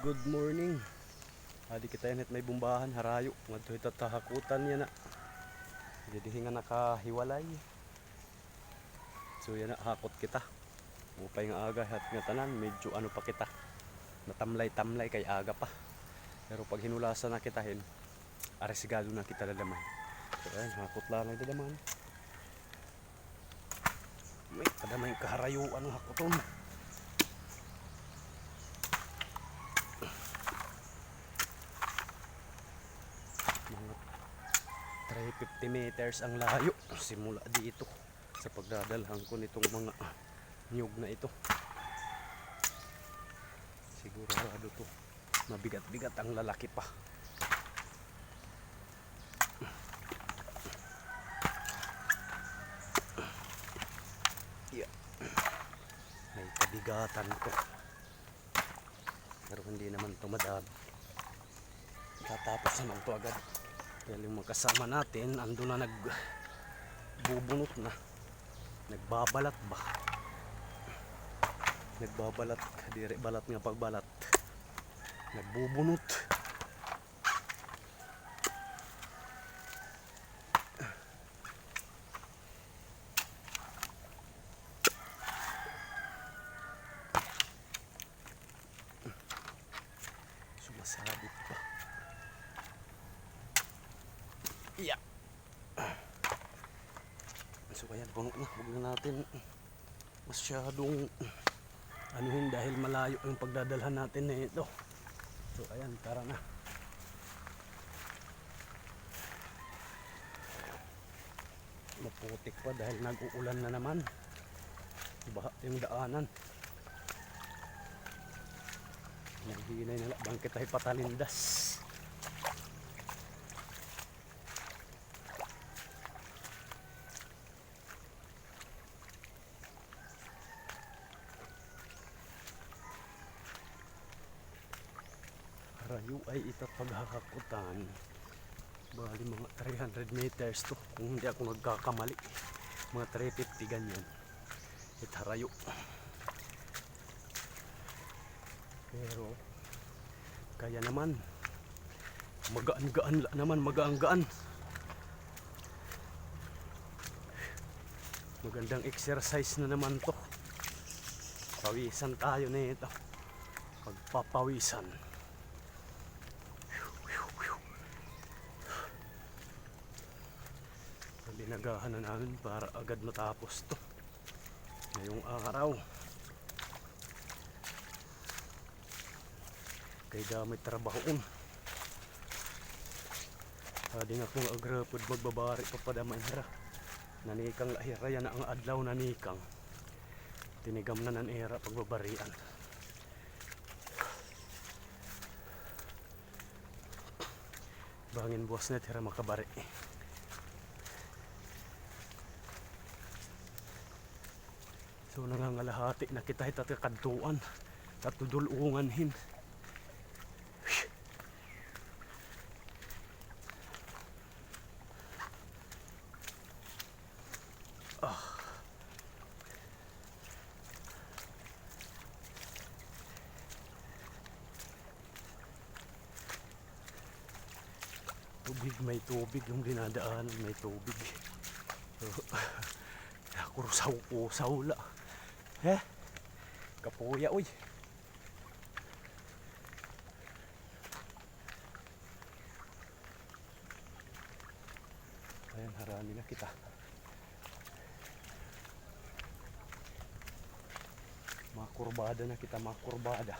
good morning. Adi kita net may bumbahan harayo. Ngadto ita tahakutan niya na. Jadi hinga nakahiwalay. So yan na hakot kita. Upay nga aga hat nga tanan medyo ano pa kita. Natamlay-tamlay kay aga pa. Pero pag hinulasan na kita hin, aresigado na kita dadaman. So ayan, hakot lang ay dadaman. May kadamay kaharayuan ang hakoton. mga 350 meters ang layo. Simula dito sa pagdadalhan ko nitong mga niyog na ito. Sigurado to mabigat-bigat ang lalaki pa. Yeah. may kabigatan to. Pero hindi naman to madami. Tatapos naman to agad dahil yung mga kasama natin ando na nag bubunot na. Nagbabalat ba? Nagbabalat dire balat nga pagbalat. Nagbubunot sumasabit pa Yeah. So ayan, puno na. Huwag na natin masyadong anuhin dahil malayo yung pagdadalhan natin na ito. So ayan, tara na. Maputik pa dahil nag-uulan na naman. Baha yung daanan. Naghinay na lang. Bangkit ay patalindas. Rayo ay itat paghahakutan. Bali mga 300 meters to. Kung hindi ako nagkakamali. Mga 350 ganyan. Itarayo. Pero kaya naman magaan-gaan naman magaan-gaan. Magandang exercise na naman to. Pawisan tayo nito. Pagpapawisan. Binagahan na namin para agad matapos to. Ngayong araw. Kay damay trabahoon. Adi nga kung agrapod magbabari pa padamay hara. Nanikang lahira yan ang adlaw nanikang. Tinigam na nan era pagbabarian. Bangin buwas na tira makabari. So nangangalahati na kita hitat kadtuan at tudulungan hin. Ah. Tubig, may tubig yung dinadaanan, may tubig. So, Kurusaw-kusaw la. Eh? Kapuya, uy. Ayan, harami na kita. Mga kurbada na kita, mga kurbada.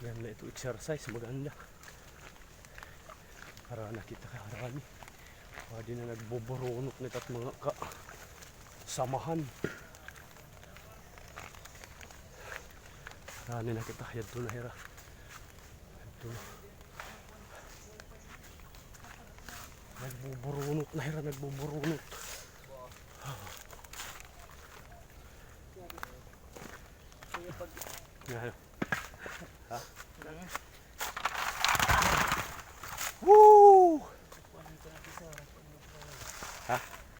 Yan na ito exercise, maganda. Harana kita harani. Pwede na nagboboronok nito at mga ka samahan. Harani na kita, yadto na hira. Yadto na. Nagboboronok na hira, nagboboronok. Nga,